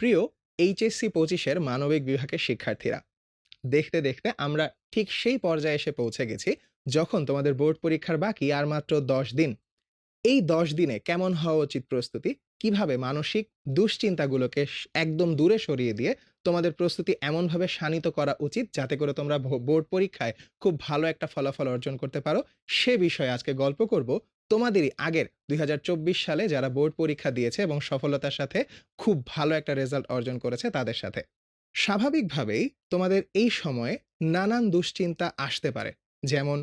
প্রিয় এইচএসসি পঁচিশের মানবিক বিভাগের শিক্ষার্থীরা, দেখতে দেখতে আমরা ঠিক সেই পর্যায়ে এসে পৌঁছে গেছি যখন তোমাদের বোর্ড পরীক্ষার বাকি আর মাত্র দশ দিন। এই দশ দিনে কেমন হওয়া উচিত প্রস্তুতি? কীভাবে মানসিক দুশ্চিন্তাগুলোকে একদম দূরে সরিয়ে দিয়ে তোমাদের প্রস্তুতি এমনভাবে শানিত করা উচিত যাতে করে তোমরা বোর্ড পরীক্ষায় খুব ভালো একটা ফলাফল অর্জন করতে পারো? সে বিষয়ে আজকে গল্প করব তোমাদেরই আগের দুই হাজার চব্বিশ সালে যারা বোর্ড পরীক্ষা দিয়েছে এবং সফলতার সাথে খুব ভালো একটা রেজাল্ট অর্জন করেছে তাদের সাথে। স্বাভাবিকভাবেই তোমাদের এই সময়ে নানান দুশ্চিন্তা আসতে পারে। যেমন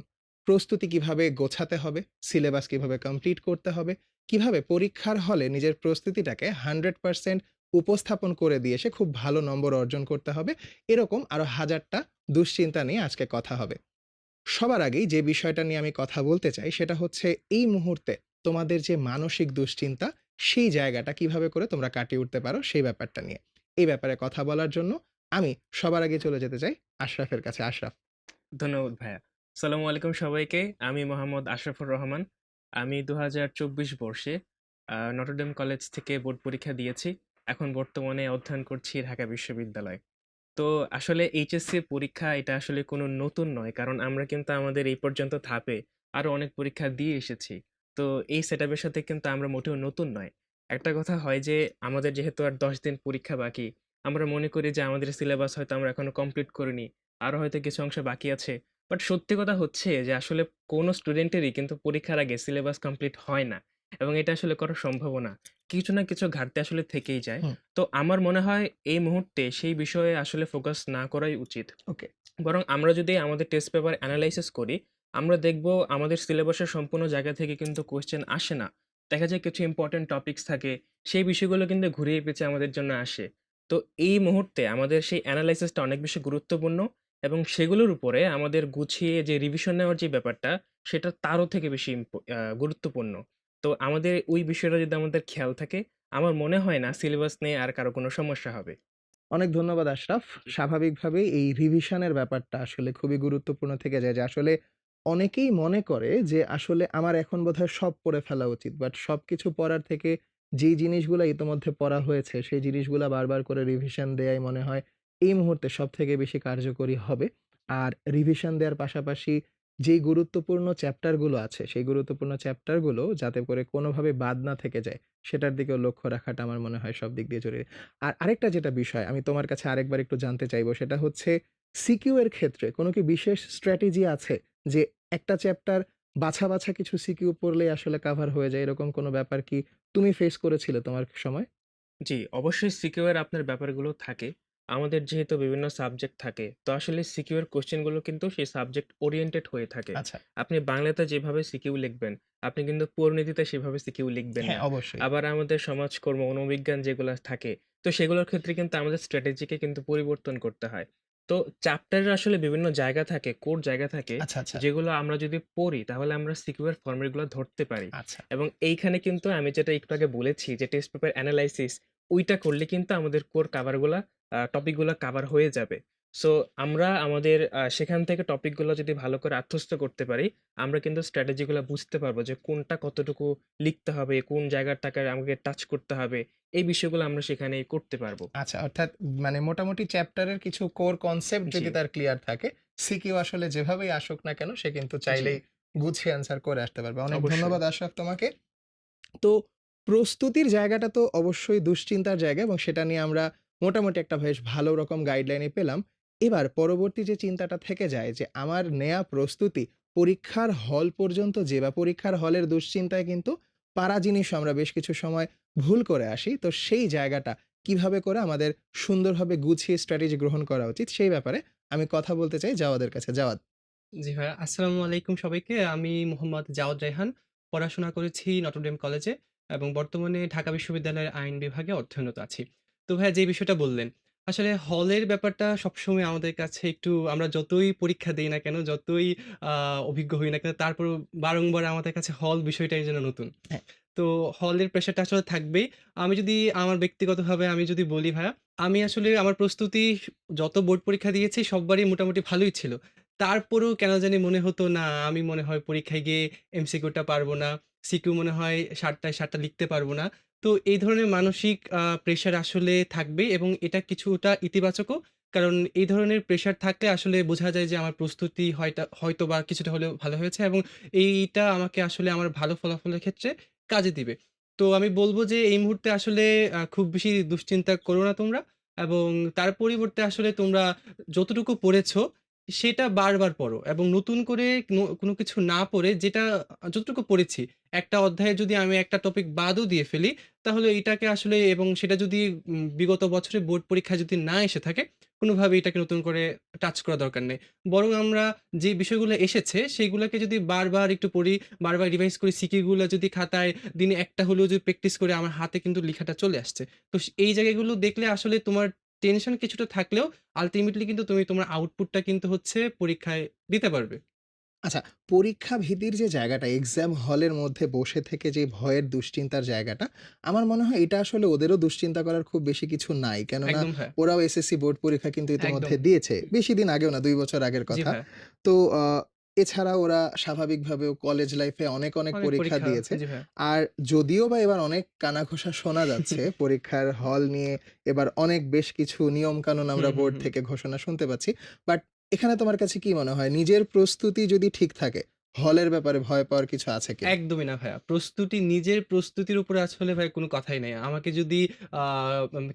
প্রস্তুতি কীভাবে গোছাতে হবে সিলেবাস কীভাবে কমপ্লিট করতে হবে, কীভাবে পরীক্ষার হলে নিজের প্রস্তুতিটাকে হান্ড্রেড পার্সেন্ট উপস্থাপন করে দিয়ে এসে খুব ভালো নম্বর অর্জন করতে হবে, এরকম আরও হাজারটা দুশ্চিন্তা নিয়ে আজকে কথা হবে। সবার আগেই যে বিষয়টা নিয়ে আমি কথা বলতে চাই সেটা হচ্ছে এই মুহূর্তে তোমাদের যে মানসিক দুশ্চিন্তা সেই জায়গাটা কীভাবে করে তোমরা কাটিয়ে উঠতে পারো সেই ব্যাপারটা নিয়ে। এই ব্যাপারে কথা বলার জন্য আমি সবার আগে চলে যেতে চাই আশরাফের কাছে। আশরাফ। ধন্যবাদ ভাইয়া। সালামু আলাইকুম সবাইকে। আমি মোহাম্মদ আশরাফুর রহমান। আমি দু হাজার চব্বিশ বর্ষে নটরডেম কলেজ থেকে বোর্ড পরীক্ষা দিয়েছি। এখন বর্তমানে অধ্যয়ন করছি ঢাকা বিশ্ববিদ্যালয়। তো আসলে এইচএসসি পরীক্ষা এটা আসলে কোনো নতুন নয়। কারণ আমরা কিন্তু আমাদের এই পর্যন্ত ধাপে আরও অনেক পরীক্ষা দিয়ে এসেছি। তো এই সেট সাথে কিন্তু আমরা মোটেও নতুন নয়। একটা কথা হয় যে, আমাদের যেহেতু আর দশ দিন পরীক্ষা বাকি, আমরা মনে করি যে আমাদের সিলেবাস হয়তো আমরা এখনও কমপ্লিট করিনি, আরও হয়তো কিছু অংশ বাকি আছে। বাট সত্যি কথা হচ্ছে যে, আসলে কোনো স্টুডেন্টেরই কিন্তু পরীক্ষার আগে সিলেবাস কমপ্লিট হয় না। এবং এটা আসলে করা সম্ভব না। কিছু না কিছু ঘাটতি আসলে থেকেই যায়। তো আমার মনে হয় এই মুহূর্তে সেই বিষয়ে আসলে ফোকাস না করাই উচিত। ওকে। বরং আমরা যদি আমাদের টেস্ট পেপার অ্যানালাইসিস করি আমরা দেখব আমাদের সিলেবাসের সম্পূর্ণ জায়গা থেকে কিন্তু কোয়েশ্চেন আসে না। দেখা যায় কিছু ইম্পর্টেন্ট টপিকস থাকে সেই বিষয়গুলো কিন্তু ঘুরিয়ে পেঁচে আমাদের জন্য আসে। তো এই মুহূর্তে আমাদের সেই অ্যানালাইসিসটা অনেক বেশি গুরুত্বপূর্ণ এবং সেগুলোর উপরে আমাদের গুছিয়ে যে রিভিশন নেওয়ার যে ব্যাপারটা সেটা তারও থেকে বেশি গুরুত্বপূর্ণ। তো আমাদের ওই বিষয়টা যদি আমাদের খেয়াল থাকে আমার মনে হয় না সিলেবাস নিয়ে আর কারও কোনো সমস্যা হবে। অনেক ধন্যবাদ আশরাফ। স্বাভাবিকভাবেই এই রিভিশনের ব্যাপারটা আসলে খুবই গুরুত্বপূর্ণ থেকে যায় যে আসলে অনেকেই মনে করে যে আসলে আমার এখন বোধহয় সব পড়ে ফেলা উচিত বাট সবকিছু পড়ার থেকে যেই জিনিসগুলো ইতোমধ্যে পড়া হয়েছে সেই জিনিসগুলো বারবার করে রিভিশন দেয়াই মনে হয় এই মুহূর্তে সব থেকে বেশি কার্যকরী হবে। আর রিভিশন দেওয়ার পাশাপাশি যেই গুরুত্বপূর্ণ চ্যাপ্টারগুলো আছে সেই গুরুত্বপূর্ণ চ্যাপ্টারগুলো যাতে করে কোনোভাবে বাদ না থেকে যায় সেটার দিকেও লক্ষ্য রাখাটা আমার মনে হয় সব দিক দিয়ে জরুরি। আর আরেকটা যেটা বিষয় আমি তোমার কাছে আরেকবার একটু জানতে চাইব সেটা হচ্ছে সিকিউ এর ক্ষেত্রে কোনো কি বিশেষ স্ট্র্যাটেজি আছে যে একটা চ্যাপ্টার বাছা বাছা কিছু সিকিউ পড়লে আসলে কাভার হয়ে যায়? এরকম কোনো ব্যাপার কি তুমি ফেস করেছিলে তোমার সময়? জি, অবশ্যই সিকিউ এর আপনার ব্যাপারগুলো থাকে। আমাদের যেহেতু বিভিন্ন সাবজেক্ট থাকে, তো আসলে সিকিউর কোয়েশ্চেনগুলো কিন্তু সেই সাবজেক্ট ওরিয়েন্টেড হয়ে থাকে। আচ্ছা আপনি বাংলাতে যেভাবে সিকিউ লিখবেন, আপনি কিন্তু পরিণীতিতে সেভাবে সিকিউ লিখবেন হ্যাঁ না। অবশ্যই আবার আমাদের সমাজকর্ম, মনোবিজ্ঞান যেগুলো থাকে, তো সেগুলোর ক্ষেত্রে কিন্তু আমাদের স্ট্র্যাটেজিকে কিন্তু পরিবর্তন করতে হয়। তো চ্যাপ্টারের আসলে বিভিন্ন জায়গা থাকে, কোর জায়গা থাকে, আচ্ছা আচ্ছা যেগুলো আমরা যদি পড়ি তাহলে আমরা সিকিউর ফরম্যাটগুলো ধরতে পারি। আচ্ছা এবং এইখানে কিন্তু আমি যেটা একটু আগে বলেছি যে টেস্ট পেপার অ্যানালাইসিস ওইটা করলে কিন্তু আমাদের কোর কাভারগুলা টপিকগুলা কাভার হয়ে যাবে। সো আমরা আমাদের সেখান থেকে টপিকগুলো যদি ভালো করে আত্মস্থ করতে পারি, আমরা কিন্তু স্ট্র্যাটেজিগুলা বুঝতে পারব যে কোনটা কতটুকু লিখতে হবে, কোন জায়গার জায়গাটাকে আমাকে টাচ করতে হবে। এই বিষয়গুলো আমরা সেখানেই করতে পারব। আচ্ছা অর্থাৎ মানে মোটামুটি চ্যাপ্টারের কিছু কোর কনসেপ্ট যদি তার ক্লিয়ার থাকে সিকিউ আসলে যেভাবেই আসুক না কেন সে কিন্তু চাইলেই গুছিয়ে অ্যান্সার করে আসতে পারবে অনেক ধন্যবাদ আশরাফ তোমাকে তো প্রস্তুতির জায়গাটা তো অবশ্যই দুশ্চিন্তার জায়গা এবং সেটা নিয়ে আমরা মোটামুটি একটা বেশ ভালো রকম গাইডলাইনে পেলাম এবার পরবর্তী যে চিন্তাটা থেকে যায় যে আমার নেয়া প্রস্তুতি পরীক্ষার হল পর্যন্ত যে বা পরীক্ষার হলের দুশ্চিন্তায় কিন্তু পারা জিনিস আমরা বেশ কিছু সময় ভুল করে আসি তো সেই জায়গাটা কীভাবে করে আমাদের সুন্দরভাবে গুছিয়ে স্ট্র্যাটেজি গ্রহণ করা উচিত সেই ব্যাপারে আমি কথা বলতে চাই জাওয়াদের কাছে জাওয়াদ জি ভাইয়া, আসসালামু আলাইকুম সবাইকে। আমি মোহাম্মদ জাওয়াদ রায়হান। পড়াশোনা করেছি নটরডেম কলেজে এবং বর্তমানে ঢাকা বিশ্ববিদ্যালয়ের আইন বিভাগে অধ্যয়নরত আছি। তো ভাইয়া যে বিষয়টা বললেন, আসলে হলের ব্যাপারটা সবসময় আমাদের কাছে একটু আমরা যতই পরীক্ষা দেই না কেন, যতই আ অভিজ্ঞ হই না কেন, তারপরেও বারংবার আমাদের কাছে হল বিষয়টাই যেন নতুন। হ্যাঁ। তো হলের প্রেশারটা আসলে থাকবেই। আমি যদি আমার ব্যক্তিগতভাবে আমি যদি বলি ভাইয়া, আমি আসলে আমার প্রস্তুতি যত বোর্ড পরীক্ষা দিয়েছি সববারই মোটামুটি ভালোই ছিল। তারপরেও কেন জানি মনে হতো না, আমি মনে হয় পরীক্ষায় গিয়ে এমসিকিউটা পারব না। সিকিউ মনে হয় ৭ টায় ৭ টা লিখতে পারব না। তো এই ধরনের মানসিক প্রেশার আসলে থাকবেই এবং এটা কিছুটা ইতিবাচকও। কারণ এই ধরনের প্রেশার থাকলে আসলে বোঝা যায় যে আমার প্রস্তুতি হয়টা হয়তোবা কিছুটা হলেও ভালো হয়েছে এবং এইটা আমাকে আসলে আমার ভালো ফলাফলের ক্ষেত্রে কাজে দিবে। তো আমি বলব যে এই মুহূর্তে আসলে খুব বেশি দুশ্চিন্তা করো না তোমরা এবং তার পরিবর্তে আসলে তোমরা যতটুকু পড়েছো সেটা বারবার পড়ো এবং নতুন করে কোনো কিছু না পড়ে যেটা যতটুকু পড়েছি, একটা অধ্যায়ে যদি আমি একটা টপিক বাদও দিয়ে ফেলি, তাহলে এটাকে আসলে এবং সেটা যদি বিগত বছরে বোর্ড পরীক্ষায় যদি না এসে থাকে, কোনোভাবে এটাকে নতুন করে টাচ করা দরকার নেই। বরং আমরা যে বিষয়গুলো এসেছে সেগুলাকে যদি বারবার একটু পড়ি, বারবার রিভাইজ করি, সিকিগুলা যদি খাতায় দিনে একটা হলেও যদি প্র্যাকটিস করে আমার হাতে কিন্তু লেখাটা চলে আসছে। তো এই জায়গাগুলো দেখলে আসলে তোমার টেনশন কিছুটা থাকলেও আল্টিমেটলি কিন্তু তুমি তোমার আউটপুটটা কিন্তু হচ্ছে পরীক্ষায় দিতে পারবে। আচ্ছা, পরীক্ষা ভীতির যে জায়গাটা, এক্সাম হলের মধ্যে বসে থেকে যে ভয়ের দুশ্চিন্তার জায়গাটা, আমার মনে হয় এটা আসলে ওদেরও দুশ্চিন্তা করার খুব বেশি কিছু নাই। কেননা একদম। ওরাও এসএসসি বোর্ড পরীক্ষা কিন্তু ইতিমধ্যে একদম। দিয়েছে। বেশি দিন আগেও না, দুই বছর আগের জি কথা। তো আ এছাড়া ওরা স্বাভাবিকভাবেও কলেজ লাইফে অনেক, অনেক অনেক পরীক্ষা পরীক্ষা দিয়েছে। জি ভাইয়া। আর যদিও বা এবার অনেক কানাঘোষা শোনা যাচ্ছে পরীক্ষার হল নিয়ে এবার অনেক বেশ কিছু নিয়ম কানুন আমরা হুম, বোর্ড হুম। থেকে ঘোষণা শুনতে পাচ্ছি। বাট এখানে তোমার কাছে কি মনে হয় নিজের প্রস্তুতি যদি ঠিক থাকে, হলের ব্যাপারে ভয় পাওয়ার কিছু আছে কিনা? একদমই না ভাইয়া। প্রস্তুতি নিজের প্রস্তুতির উপরে আসলে ভাই কোনো কথাই নাই। আমাকে যদি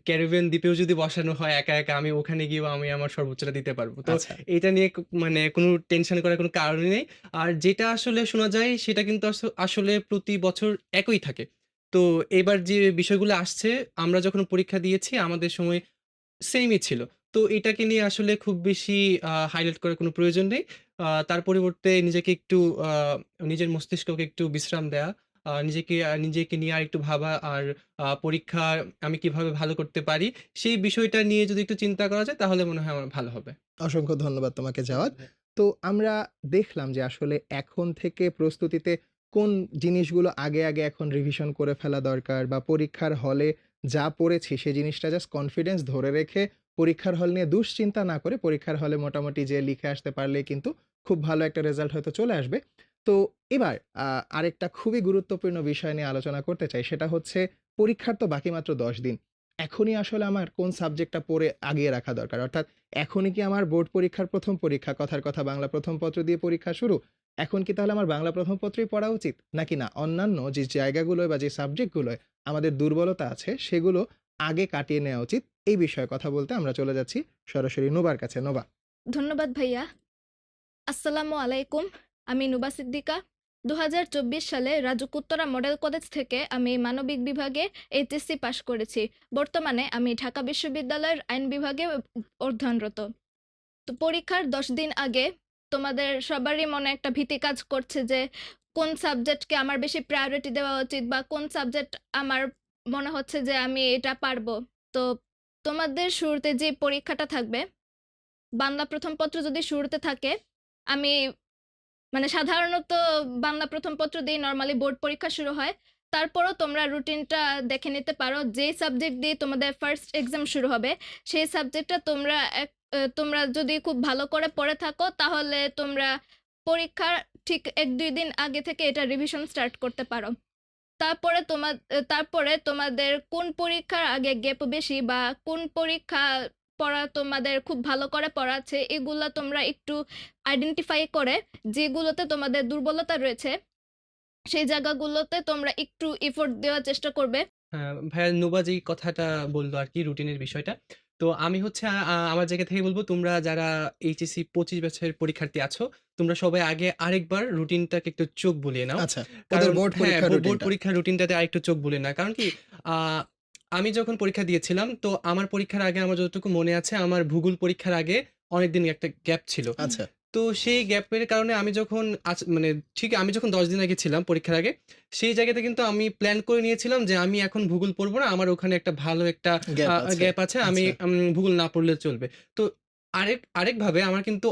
ক্যারিবিয়ান দ্বীপেও যদি বসানো হয় একা, একা আমি ওখানে গিয়েও আমি আমার সর্বোচ্চটা দিতে পারব তো আচ্ছা। এটা নিয়ে মানে কোনো টেনশন করার কোনো কারণই নেই। আর যেটা আসলে শোনা যায় সেটা কিন্তু আস আসলে প্রতি বছর একই থাকে। তো এবার যে বিষয়গুলো আসছে আমরা যখন পরীক্ষা দিয়েছি আমাদের সময় সেইমই ছিল। তো এটাকে নিয়ে আসলে খুব বেশি হাইলাইট করার কোনো প্রয়োজন নেই। আ তার পরিবর্তে নিজেকে একটু আ নিজের মস্তিষ্ককে একটু বিশ্রাম দেয়া, আ নিজেকে আ নিজেকে নিয়ে আরেকটু ভাবা আর আ পরীক্ষা আমি কীভাবে ভালো করতে পারি, সেই বিষয়টা নিয়ে যদি একটু চিন্তা করা যায় তাহলে মনে হয় আমার ভালো হবে। অসংখ্য ধন্যবাদ তোমাকে যাওয়ার। ভাইয়া। তো আমরা দেখলাম যে আসলে এখন থেকে প্রস্তুতিতে কোন জিনিসগুলো আগে, আগে এখন রিভিশন করে ফেলা দরকার বা পরীক্ষার হলে যা পড়েছি সে জিনিসটা জাস্ট কনফিডেন্স ধরে রেখে পরীক্ষার হল নিয়ে দুশ্চিন্তা না করে পরীক্ষার হলে মোটামুটি যে লিখে আসতে পারলে কিন্তু খুব ভালো একটা রেজাল্ট হয়তো চলে আসবে। তো এবার আরেকটা খুবই গুরুত্বপূর্ণ বিষয় নিয়ে আলোচনা করতে চাই। সেটা হচ্ছে পরীক্ষার তো বাকি মাত্র ১০ দিন। এখনই আসলে আমার কোন সাবজেক্টটা পড়ে আগিয়ে রাখা দরকার? অর্থাৎ এখনই কি আমার বোর্ড পরীক্ষার প্রথম পরীক্ষা, কথার কথা বাংলা প্রথম পত্র দিয়ে পরীক্ষা শুরু। এখন কি তাহলে আমার বাংলা প্রথম পত্রই পড়া উচিত? নাকি না অন্যান্য যে জায়গাগুলোয় বা যে সাবজেক্টগুলোয় আমাদের দুর্বলতা আছে সেগুলো আগে কাটিয়ে নেওয়া উচিত? এই বিষয়ে কথা বলতে আমরা চলে যাচ্ছি সরাসরি নোবার কাছে। নোবা। ধন্যবাদ ভাইয়া। আসসালামু আলাইকুম। আমি নুবা সিদ্দিকা। ২০২৪ সালে রাজুক উত্তরা মডেল কলেজ থেকে আমি মানবিক বিভাগে এইচএসসি পাশ করেছি। বর্তমানে আমি ঢাকা বিশ্ববিদ্যালয়ের আইন বিভাগে অধ্যয়নরত। তো পরীক্ষার ১০ দিন আগে তোমাদের সবারই মনে একটা ভীতি কাজ করছে যে কোন সাবজেক্টকে আমার বেশি প্রায়োরিটি দেওয়া উচিত বা কোন সাবজেক্ট আমার মনে হচ্ছে যে আমি এটা পারব। তো তোমাদের শুরুতে যে পরীক্ষাটা থাকবে, বাংলা প্রথম পত্র যদি শুরুতে থাকে, আমি মানে সাধারণত বাংলা প্রথম পত্র দিয়েই নর্মালি বোর্ড পরীক্ষা শুরু হয়। তারপরও তোমরা রুটিনটা দেখে নিতে পারো। যেই সাবজেক্ট দিয়ে তোমাদের ফার্স্ট এক্সাম শুরু হবে, সেই সাবজেক্টটা তোমরা এক তোমরা যদি খুব ভালো করে পড়ে থাকো তাহলে তোমরা পরীক্ষার ঠিক ১-২ দিন আগে থেকে এটা রিভিশন স্টার্ট করতে পারো। তারপরে তোমা এ তারপরে তোমাদের কোন পরীক্ষার আগে গ্যাপ বেশি বা কোন পরীক্ষা পড়া তোমাদের খুব ভালো করে পড়াচ্ছে এগুলা তোমরা একটু আইডেন্টিফাই করে যেগুলোতে তোমাদের দুর্বলতা রয়েছে, সেই জায়গাগুলোতে তোমরা একটু এফোর্ট দেওয়ার চেষ্টা করবে। হ্যাঁ, ভাইয়া নুবা যেই কথাটা বলল আর কি রুটিনের বিষয়টা। তো আমি হচ্ছে আ আ আমার জায়গা থেকে বলব তোমরা যারা এইচএসসি পঁচিশ বছরের পরীক্ষার্থী আছো, তোমরা সবাই আগে আরেকবার রুটিনটাকে একটু চোখ বুলিয়ে নাও। আচ্ছা, ওদের কারণ বোর্ড হ্যাঁ, পরীক্ষার বো বোর্ড রুটিনটা। পরীক্ষার রুটিনটাতে আরেকটু চোখ বুলিয়ে নাও। কারণ কি আ আমি যখন পরীক্ষা দিয়েছিলাম তো আমার পরীক্ষার আগে আমার যতটুকু মনে আছে আমার ভূগোল পরীক্ষার আগে অনেকদিন একটা গ্যাপ ছিল। আচ্ছা। তো সেই গ্যাপের কারণে আমি যখন মানে ঠিক আমি যখন ১০ দিন আগে ছিলাম পরীক্ষার আগে, সেই জায়গাতে কিন্তু আমি প্ল্যান করে নিয়েছিলাম যে আমি এখন ভূগোল পড়ব না। আমার ওখানে একটা ভালো একটা গ্যাপ আছে। আমি আচ্ছা। ভূগোল না পড়লে চলবে। তো আরেক আরেকভাবে আমার কিন্তু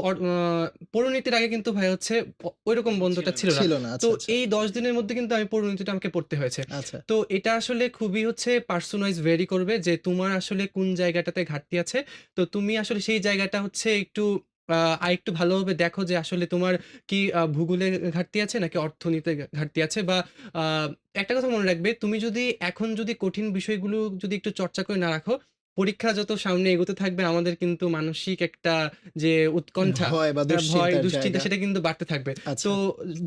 পরিণতির আগে কিন্তু ভাই হচ্ছে ও ঐরকম বন্ধটা ছিল না। তো আচ্ছা, আচ্ছা। এই ১০ দিনের মধ্যে কিন্তু আমি পরিণতিটা আমাকে পড়তে হয়েছে। আচ্ছা। তো এটা আসলে খুবই হচ্ছে পার্সোনালাইজ ভেরি করবে যে তোমার আসলে কোন জায়গাটাতে ঘাটতি আছে। তো তুমি আসলে সেই জায়গাটা হচ্ছে একটু আ আরেকটু ভালোভাবে দেখো যে আসলে তোমার কি আ ভূগোলে ঘাটতি আছে নাকি অর্থনীতিতে ঘাটতি আছে? বা একটা কথা মনে রাখবে তুমি যদি এখন যদি কঠিন বিষয়গুলো যদি একটু চর্চা করে না রাখো, পরীক্ষা যত সামনে এগোতে থাকবে আমাদের কিন্তু মানসিক একটা যে উৎকণ্ঠা, ভয় বা ভয়, দুশ্চিন্তা সেটা কিন্তু বাড়তে থাকবে। আচ্ছা। তো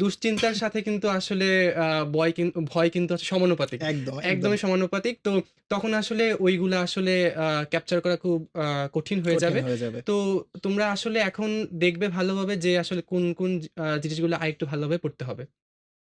দুশ্চিন্তার সাথে কিন্তু আসলে আ বয় কিন ভয় কিন্তু সমানুপাতিক। একদম, একদম। একদমই সমানুপাতিক। তো তখন আসলে ওইগুলো আসলে ক্যাপচার করা খুব কঠিন হয়ে যাবে। তো তোমরা আসলে এখন দেখবে ভালোভাবে যে আসলে কোন, কোন জিনিসগুলো আরেকটু ভালোভাবে পড়তে হবে।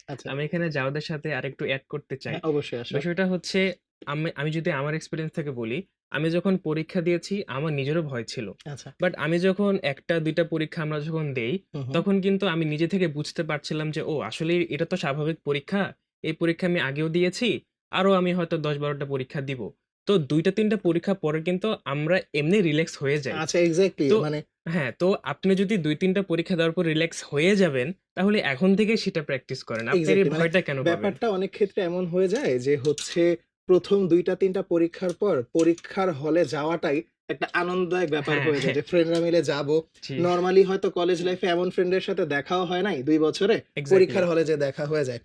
আচ্ছা। আমি এখানে জাওয়াদের সাথে আরেকটু অ্যাড করতে চাই। হ্যাঁ, অবশ্যই বিষয়টা হচ্ছে আমি আমি যদি আমার এক্সপিরিয়েন্স থেকে বলি, আমি যখন পরীক্ষা দিয়েছি আমার নিজেরও ভয় ছিল। আচ্ছা। বাট আমি যখন একটা দুইটা পরীক্ষা আমরা যখন দেই। তখন কিন্তু আমি নিজে থেকে বুঝতে পারছিলাম যে, ও আসলে এটা তো স্বাভাবিক পরীক্ষা। এই পরীক্ষা আমি আগেও দিয়েছি। আরও আমি হয়তো দশ বারোটা পরীক্ষা দিব। তো ২ টা ৩ পরীক্ষা পরে কিন্তু আমরা এমনি রিল্যাক্স হয়ে যাই। আচ্ছা এক্সাক্টলি তো মানে হ্যাঁ, তো আপনি যদি দুই তিনটা পরীক্ষা দেওয়ার পর রিল্যাক্স হয়ে যাবেন, তাহলে এখন থেকেই সেটা প্র্যাকটিস করেন। আপনার এক্সাক্টলি মানে ভয়টা কেন ব্যাপারটা অনেক ক্ষেত্রে এমন হয়ে যায় যে হচ্ছে ১ম ২ টা ৩ টা পরীক্ষার পর পরীক্ষার হলে যাওয়াটাই একটা আনন্দদায়ক ব্যাপার হ্যাঁ, হয়ে যায় হ্যাঁ। যে ফ্রেন্ডরা মিলে যাব। নরমালি হয়তো কলেজ লাইফে এমন ফ্রেন্ডের সাথে দেখাও হয় নাই দুই বছরে। পরীক্ষার হলে যে দেখা হয়ে যায়।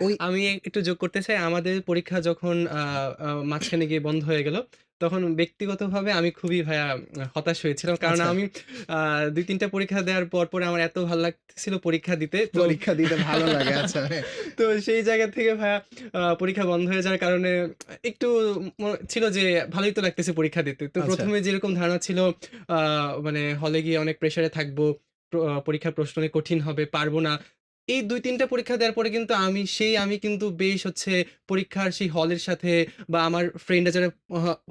ওই আমি একটু যোগ করতে চাই। আমাদের পরীক্ষা যখন মাঝখানে গিয়ে বন্ধ হয়ে গেল, তখন ব্যক্তিগতভাবে আমি খুবই ভাইয়া হতাশ হয়েছিলাম। কারণ আচ্ছা। আমি আ ২-৩ টা পরীক্ষা দেওয়ার পর, পরে আমার এত ভালো লাগতেছিল পরীক্ষা দিতে। তো পরীক্ষা দিতে ভালো লাগে আচ্ছা হ্যাঁ। তো সেই জায়গা থেকে ভাইয়া আ পরীক্ষা বন্ধ হয়ে যাওয়ার কারণে একটু ম ছিল যে ভালোই তো লাগতেছে পরীক্ষা দিতে। তো আচ্ছা। ১ম এ যেরকম ধারণা ছিল আ মানে হলে গিয়ে অনেক প্রেশারে থাকব। প্র পরীক্ষার প্রশ্ন অনেক কঠিন হবে, পারব না। এই দুই তিনটা পরীক্ষা দেওয়ার পরে কিন্তু আমি সেই আমি কিন্তু বেশ হচ্ছে পরীক্ষার সেই হলের সাথে বা আমার ফ্রেন্ডরা যারা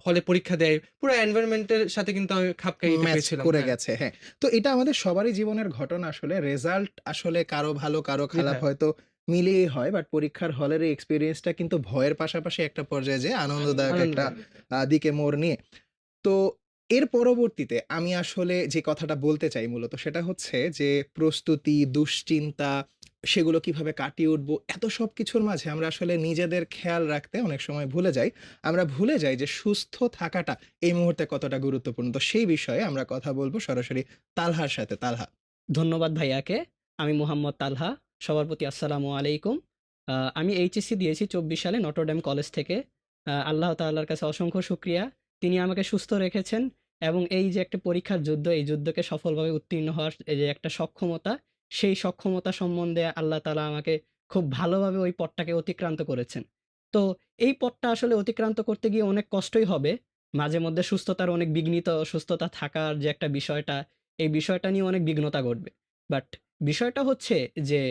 হলে পরীক্ষা দেয়, পুরো এনভায়রনমেন্ট এর সাথে কিন্তু আমি খাপ খাইয়ে করে হ্যাঁ। গেছে হ্যাঁ। তো এটা আমাদের সবারই জীবনের ঘটনা আসলে রেজাল্ট আসলে কারও ভালো কারও খারাপ হয়তো মিলেই হয়। বাট পরীক্ষার হলের এক্সপেরিয়েন্সটা কিন্তু ভয়ের পাশাপাশি একটা পর্যায়ে যে আনন্দদায়ক একটা। দিকে মোড় নিয়ে। তো এর পরবর্তীতে আমি আসলে যে কথাটা বলতে চাই মূলত সেটা হচ্ছে যে প্রস্তুতি, দুশ্চিন্তা সেগুলো কীভাবে কাটিয়ে উঠবো এত সব কিছুর মাঝে আমরা আসলে নিজেদের খেয়াল রাখতে অনেক সময় ভুলে যাই। আমরা ভুলে যাই যে সুস্থ থাকাটা এই মুহূর্তে কতটা গুরুত্বপূর্ণ। তো সেই বিষয়ে আমরা কথা বলব সরাসরি তালহার সাথে। তালহা। ধন্যবাদ ভাইয়াকে। আমি মোহাম্মদ তালহা। সবার প্রতি আসসালামু আলাইকুম। আমি এইচএসসি দিয়েছি ২৪ সালে নটরডেম কলেজ থেকে। আল্লাহ তাআলার কাছে অসংখ্য শুকরিয়া। তিনি আমাকে সুস্থ রেখেছেন এবং এই যে একটা পরীক্ষার যুদ্ধ, এই যুদ্ধকে সফলভাবে উত্তীর্ণ হওয়ার যে একটা সক্ষমতা, সেই সক্ষমতা সম্বন্ধে আল্লাহ তালা আমাকে খুব ভালোভাবে ওই পথটাকে অতিক্রান্ত করেছেন। তো এই পথটা আসলে অতিক্রান্ত করতে গিয়ে অনেক কষ্টই হবে। মাঝে মধ্যে সুস্থতার অনেক বিঘ্নিত সুস্থতা থাকার যে একটা বিষয়টা, এই বিষয়টা নিয়ে অনেক বিঘ্নতা ঘটবে। বাট বিষয়টা হচ্ছে যে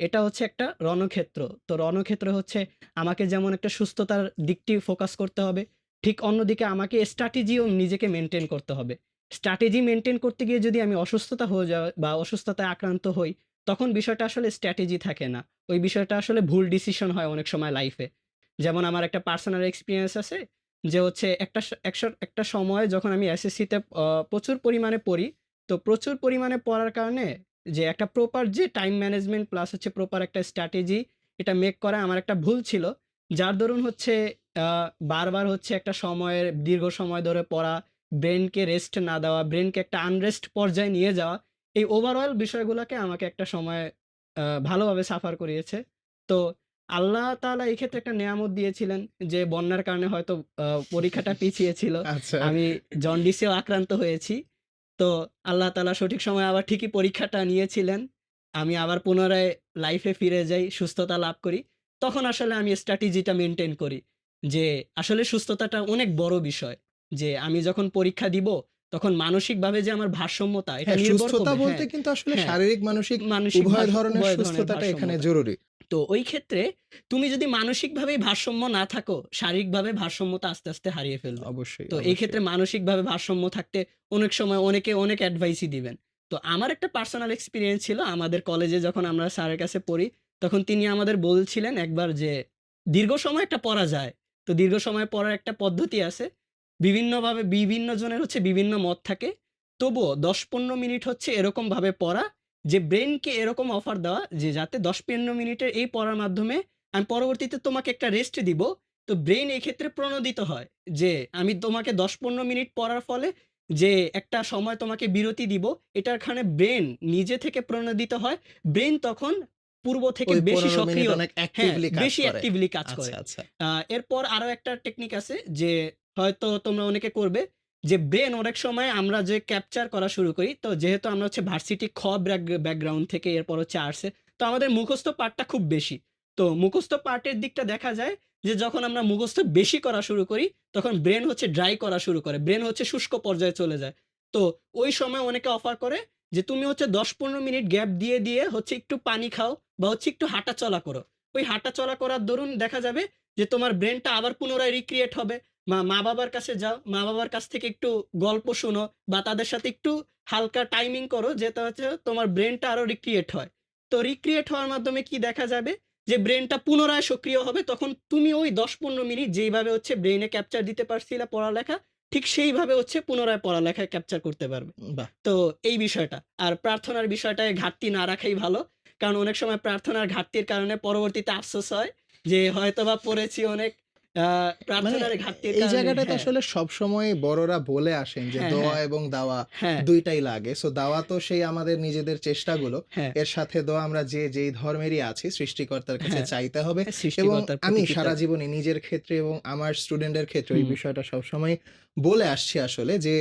এটা হচ্ছে একটা রণক্ষেত্র। তো রণক্ষেত্র হচ্ছে আমাকে যেমন একটা সুস্থতার দিকটি ফোকাস করতে হবে, ঠিক অন্যদিকে আমাকে স্ট্র্যাটেজিও নিজেকে মেনটেন করতে হবে। স্ট্র্যাটেজি মেইনটেইন করতে গিয়ে যদি আমি অসুস্থতা হয়ে যাই বা অসুস্থতায় আক্রান্ত হই, তখন বিষয়টা আসলে স্ট্র্যাটেজি থাকে না। ওই বিষয়টা আসলে ভুল ডিসিশন হয় অনেক সময় লাইফে। যেমন আমার একটা পার্সোনাল এক্সপিরিয়েন্স আছে যে হচ্ছে একটা একশো একটা সময় যখন আমি এসএসসিতে প্রচুর পরিমাণে পড়ি, তো প্রচুর পরিমাণে পড়ার কারণে যে একটা প্রপার যে টাইম ম্যানেজমেন্ট প্লাস হচ্ছে প্রপার একটা স্ট্র্যাটেজি এটা মেক করা আমার একটা ভুল ছিল। যার দরুন হচ্ছে বারবার হচ্ছে একটা সময়ের দীর্ঘ সময় ধরে পড়া, ব্রেইনকে রেস্ট না দেওয়া, ব্রেনকে একটা আনরেস্ট পর্যায়ে নিয়ে যাওয়া, এই ওভারঅল বিষয়গুলোকে আমাকে একটা সময় ভালোভাবে সাফার করিয়েছে। তো আল্লাহ তালা এই ক্ষেত্রে একটা নেয়ামত দিয়েছিলেন যে বন্যার কারণে হয়তো পরীক্ষাটা পিছিয়ে ছিল। আচ্ছা। আমি জন্ডিসেও আক্রান্ত হয়েছি। তো আল্লাহ তালা সঠিক সময়ে আবার ঠিকই পরীক্ষাটা নিয়েছিলেন। আমি আবার পুনরায় লাইফে ফিরে যাই, সুস্থতা লাভ করি। তখন আসলে আমি স্ট্র্যাটেজিটা মেনটেন করি। যে আসলে সুস্থতাটা অনেক বড় বিষয়। যে আমি যখন পরীক্ষা দিব, তখন মানসিকভাবে যে আমার ভারসাম্যতা এটা হ্যাঁ, সুস্থতা বলতে হ্যাঁ, কিন্তু আসলে হ্যাঁ। শারীরিক মানসিক উভয় ধরনের সুস্থতাটা এখানে জরুরি। তো ওই ক্ষেত্রে তুমি যদি মানসিকভাবেই ভারসাম্য না থাকো, শারীরিকভাবে ভারসাম্যতা আস্তে, আস্তে হারিয়ে ফেলবে। অবশ্যই, তো এই। ক্ষেত্রে মানসিকভাবে ভারসাম্য থাকতে অনেক সময় অনেকে অনেক অ্যাডভাইসই দিবেন। তো আমার একটা পার্সোনাল এক্সপেরিয়েন্স ছিল আমাদের কলেজে যখন আমরা স্যারের কাছে পড়ি, তখন তিনি আমাদের বলছিলেন একবার যে দীর্ঘ সময় একটা পড়া যায়। তো দীর্ঘ সময় পড়ার একটা পদ্ধতি আছে। বিভিন্নভাবে বিভিন্ন জনের হচ্ছে বিভিন্ন মত থাকে। তবুও দশ পনেরো মিনিট হচ্ছে এরকমভাবে পড়া যে ব্রেইনকে এরকম অফার দেওয়া যে যাতে দশ পনেরো মিনিটের এই পড়ার মাধ্যমে আমি পরবর্তীতে তোমাকে একটা রেস্ট দিব। তো ব্রেইন এই ক্ষেত্রে প্রণোদিত হয় যে আমি তোমাকে দশ পনেরো মিনিট পড়ার ফলে যে একটা সময় তোমাকে বিরতি দিব এটারখানে ব্রেন নিজে থেকে প্রণোদিত হয় ব্রেন তখন পূর্ব থেকে বেশি সক্রিয় হ্যাঁ বেশি অ্যাক্টিভলি কাজ করে আচ্ছা, আচ্ছা। আহ, এরপর আরও একটা টেকনিক আছে যে হয়তো তোমরা অনেকে করবে যে ব্রেন অনেক সময় আমরা যে ক্যাপচার করা শুরু করি, তো যেহেতু আমরা হচ্ছে ভার্সিটি খ ব্যাকগ্রাউন্ড থেকে এরপর হচ্ছে আর্টসে তো আমাদের মুখস্থ পার্টটা খুব বেশি। তো মুখস্থ পার্টের দিকটা দেখা যায় যে যখন আমরা মুখস্থ বেশি করা শুরু করি, তখন ব্রেন হচ্ছে ড্রাই করা শুরু করে ব্রেন হচ্ছে শুষ্ক পর্যায়ে চলে যায়। তো ওই সময় অনেকে অফার করে যে তুমি হচ্ছে দশ পনেরো মিনিট গ্যাপ দিয়ে দিয়ে হচ্ছে একটু পানি খাও বা হচ্ছে একটু হাঁটা চলা করো। ওই হাঁটা চলা করার দরুন দেখা যাবে যে তোমার ব্রেনটা আবার পুনরায় রিক্রিয়েট হবে। মা মা বাবার কাছে যাও মা বাবার কাছ থেকে একটু গল্প শোনো বা তাদের সাথে একটু হালকা টাইমিং করো যেটা হচ্ছে তোমার ব্রেনটা আরও রিক্রিয়েট হয়। তো রিক্রিয়েট হওয়ার মাধ্যমে কি দেখা যাবে? যে ব্রেনটা পুনরায় সক্রিয় হবে তখন তুমি ওই দশ পনেরো মিনিট যেইভাবে হচ্ছে ব্রেনে ক্যাপচার দিতে পারছিলে পড়ালেখা ঠিক সেইভাবে হচ্ছে পুনরায় পড়ালেখা ক্যাপচার করতে পারবে! তো এই বিষয়টা আর প্রার্থনার বিষয়টায় ঘাটতি না রাখাই ভালো কারণ অনেক সময় প্রার্থনার ঘাটতির কারণে পরবর্তীতে আফসোস হয় যে হয়তোবা পড়েছি অনেক মানে এই কারণে জায়গাটাতে হ্যাঁ, আসলে সবসময় বড়রা বলে আসেন যে হ্যাঁ, দোয়া হ্যাঁ। এবং দাওয়া দুইটাই লাগে। সো দাওয়া তো সেই আমাদের নিজেদের চেষ্টাগুলো। এর সাথে দোয়া আমরা যে যেই ধর্মেরই আছি সৃষ্টিকর্তার কাছে চাইতে হবে। এবং আমি। সারা জীবনে নিজের ক্ষেত্রে এবং আমার স্টুডেন্টের ক্ষেত্রে এই বিষয়টা সবসময় বলে আসছি আসলে যে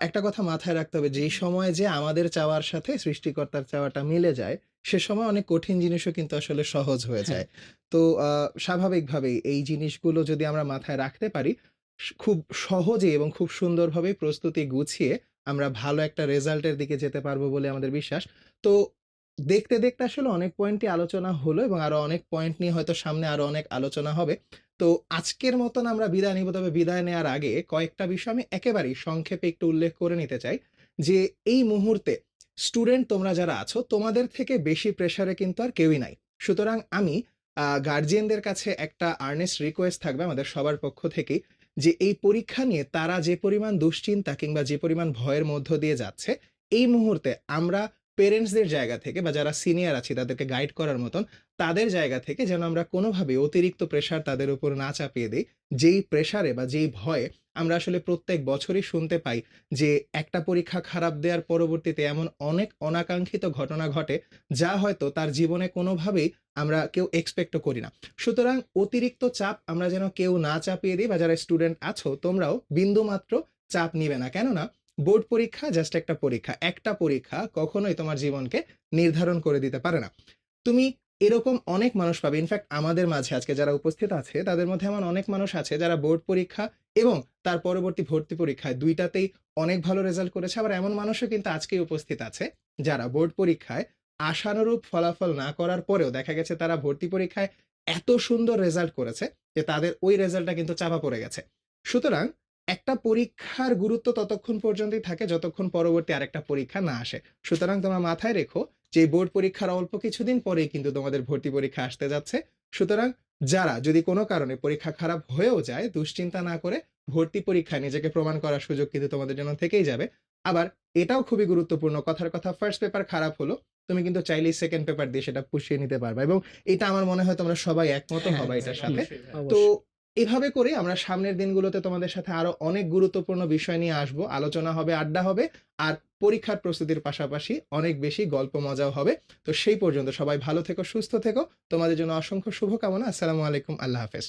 একটা কথা মাথায় রাখতে হবে যেই সময় যে আমাদের চাওয়ার সাথে সৃষ্টিকর্তার চাওয়াটা মিলে যায়, সে সময় অনেক কঠিন জিনিসও কিন্তু আসলে সহজ হয়ে হ্যাঁ। যায়। তো আ স্বাভাবিকভাবেই এই জিনিসগুলো যদি আমরা মাথায় রাখতে পারি, স খুব সহজে এবং খুব সুন্দরভাবে প্রস্তুতি গুছিয়ে আমরা ভালো একটা রেজাল্টের দিকে যেতে পারব বলে আমাদের বিশ্বাস। তো দেখতে, দেখতে আসলে অনেক পয়েন্টই আলোচনা হলো এবং আরও অনেক পয়েন্ট নিয়ে হয়তো সামনে আরও অনেক আলোচনা হবে। তো আজকের মতন আমরা বিদায় নিব। তবে বিদায় নেয়ার আগে কয়েকটা বিষয় আমি একেবারেই সংক্ষেপে একটু উল্লেখ করে নিতে চাই। যে এই মুহূর্তে স্টুডেন্ট তোমরা যারা আছো তোমাদের থেকে বেশি প্রেশারে কিন্তু আর কেউই নাই। সুতরাং আমি গার্জিয়ানদের কাছে একটা আর্নেস্ট রিকোয়েস্ট থাকবে আমাদের সবার পক্ষ থেকে যে এই পরীক্ষা নিয়ে তারা যে পরিমাণ দুশ্চিন্তা কিংবা যে পরিমাণ ভয়ের মধ্য দিয়ে যাচ্ছে, এই মুহূর্তে আমরা পেরেন্টসদের জায়গা থেকে বা যারা সিনিয়র আছি তাদেরকে গাইড করার মতন তাদের জায়গা থেকে যেন আমরা কোনোভাবে অতিরিক্ত প্রেশার তাদের উপর না চাপিয়ে দেই। যেই প্রেশারে বা যেই ভয়ে আমরা আসলে প্রত্যেক বছরই শুনতে পাই যে একটা পরীক্ষা খারাপ দেওয়ার পরবর্তীতে এমন অনেক অনাকাঙ্ক্ষিত ঘটনা ঘটে যা হয়তো তার জীবনে কোনোভাবেই আমরা কেউ এক্সপেক্টও করি না। সুতরাং অতিরিক্ত চাপ আমরা যেন কেউ না চাপিয়ে দিই বা যারা স্টুডেন্ট আছো, তোমরাও বিন্দুমাত্র চাপ নিবে না। কেননা বোর্ড পরীক্ষা জাস্ট একটা পরীক্ষা। একটা পরীক্ষা কখনোই তোমার জীবনকে নির্ধারণ করে দিতে পারে না। তুমি এরকম অনেক মানুষ পাবে। ইনফ্যাক্ট আমাদের মাঝে আজকে যারা উপস্থিত আছে, তাদের মধ্যে এমন অনেক মানুষ আছে যারা বোর্ড পরীক্ষা এবং তার পরবর্তী ভর্তি পরীক্ষায় ২ টাতেই অনেক ভালো রেজাল্ট করেছে। আবার এমন মানুষও কিন্তু আজকেই উপস্থিত আছে যারা বোর্ড পরীক্ষায় আশানুরূপ ফলাফল না করার পরেও দেখা গেছে তারা ভর্তি পরীক্ষায় এত সুন্দর রেজাল্ট করেছে যে তাদের ওই রেজাল্টটা কিন্তু চাপা পড়ে গেছে। সুতরাং একটা পরীক্ষার গুরুত্ব ততক্ষণ পর্যন্তই থাকে, যতক্ষণ পরবর্তী আরেকটা পরীক্ষা না আসে। সুতরাং তোমরা মাথায় রেখো যে বোর্ড পরীক্ষার অল্প কিছুদিন পরেই কিন্তু তোমাদের ভর্তি পরীক্ষা আসতে যাচ্ছে। সুতরাং যারা যদি কোনো কারণে পরীক্ষা খারাপ হয়েও যায় দুশ্চিন্তা না করে ভর্তি পরীক্ষায় নিজেকে প্রমাণ করার সুযোগ কিন্তু তোমাদের জন্য থেকেই যাবে। আবার এটাও খুবই গুরুত্বপূর্ণ কথার কথা ফার্স্ট পেপার খারাপ হলো, তুমি কিন্তু চাইলেই সেকেন্ড পেপার দিয়ে সেটা পুষিয়ে নিতে পারবা এবং এটা আমার মনে হয় তোমরা সবাই একমত হ্যাঁ, হবা এটার সাথে। তো। এভাবে করে আমরা সামনের দিনগুলোতে তোমাদের সাথে আরও অনেক গুরুত্বপূর্ণ বিষয় নিয়ে আসব আলোচনা হবে, আড্ডা হবে। আর পরীক্ষার প্রস্তুতির পাশাপাশি অনেক বেশি গল্প মজাও হবে। তো সেই পর্যন্ত সবাই ভালো থেকো, সুস্থ থেকো। তোমাদের জন্য অসংখ্য শুভকামনা। আসসালামু আলাইকুম। আল্লাহ হাফেজ।